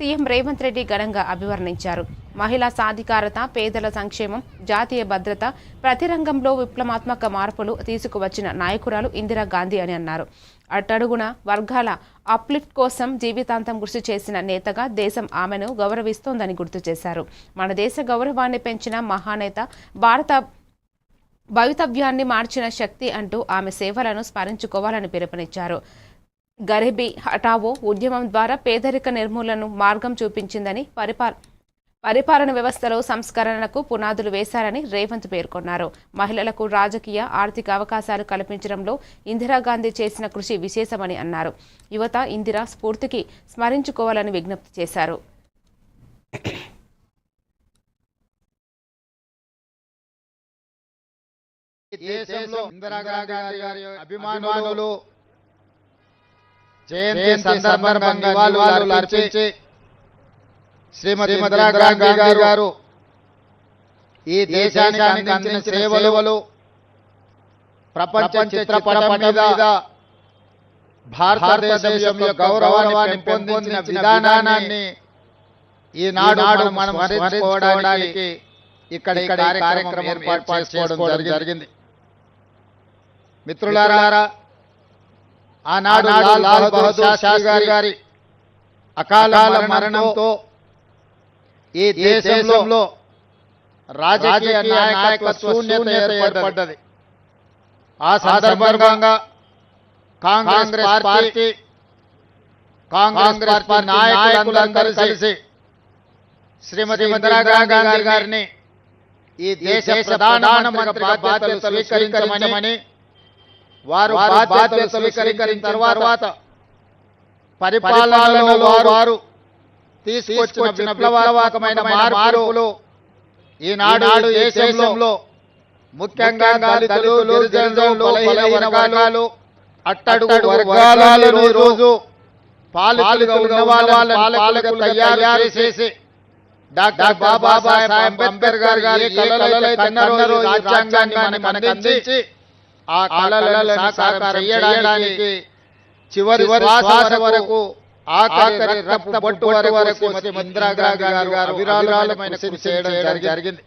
CM Revanth Reddy ఘనంగా అభివర్ణించారు. మహిళా సాధికారత పేదల సంక్షేమం జాతీయ భద్రత ప్రతి రంగంలో విప్లవాత్మక మార్పులు తీసుకువచ్చిన నాయకురాలు ఇందిరాగాంధీ అని అన్నారు. అట్టడుగున వర్గాల అప్లిఫ్ట్ కోసం జీవితాంతం కృషి చేసిన నేతగా దేశం ఆమెను గౌరవిస్తోందని గుర్తు చేశారు. మన దేశ గౌరవాన్ని పెంచిన మహానేత భారత భవితవ్యాన్ని మార్చిన శక్తి అంటూ ఆమె సేవలను స్మరించుకోవాలని పిలుపునిచ్చారు. గరీబీ హఠావో ఉద్యమం ద్వారా పేదరిక నిర్మూలనను మార్గం చూపించిందని పరిపాల పరిపాలన వ్యవస్థలో సంస్కరణలకు పునాదులు వేశారని రేవంత్ పేర్కొన్నారు. మహిళలకు రాజకీయ ఆర్థిక అవకాశాలు కల్పించడంలో ఇందిరాగాంధీ చేసిన కృషి విశేషమని అన్నారు. యువత ఇందిరా స్ఫూర్తికి స్మరించుకోవాలని విజ్ఞప్తి చేశారు. దేశంలో ఇందిరాగాంధీ గారి అభిమానులు జయంతి సందర్భంగా నివాళులు అర్పించి శ్రీమతి ఇందిరాగాంధీ గారు ఈ దేశానికి అందించిన సేవలు ప్రపంచ చిత్రపటం మీద భారతదేశం యొక్క గౌరవాన్ని పెంపొందించిన విధానాన్ని ఈనాడు మనం స్మరించుకోవడానికి ఇక్కడ కార్యక్రమం ఏర్పాటు చేసుకోవడం జరిగింది. మిత్రులారా ఆనాడు లాల్ బహదూర్ శాస్త్రి గారి అకాల మరణంతో ఈ దేశంలో రాజకీయ నాయకత్వ శూన్యత ఏర్పడ్డది. ఆ సందర్భంగా కాంగ్రెస్ పార్టీ కాంగ్రెస్ పార్టీ నాయకులందరూ కలిసి శ్రీమతి ఇందిరాగాంధీ గారిని ఈ దేశ ప్రధానమంత్రి బాధ్యతలు స్వీకరించమని వారు స్వీకరించిన తర్వాత పరిపాలనలో వారు తీసుకొచ్చిన విప్లవాత్మకమైన మార్పులు ఈనాడు దేశంలో ముఖ్యంగా దళితులు గిరిజనులు బలహీన వర్గాలు అట్టడుగు వర్గాలలో రోజు పాలకులుగా ఉన్న తయారు చేసి డాక్టర్ బాబాసాహెబ్ అంబేద్కర్ గారు కలలైతే కన్నారో రాజ్యాంగాన్ని మనకు అందించి ఆ కళలను సాకారం చేయడానికి చివరి శ్వాస వరకు ఆఖరి రక్త బొట్టు వరకు ఇందిరాగాంధీ గారు అవిరాళమైన కృషి చేయడం జరిగింది.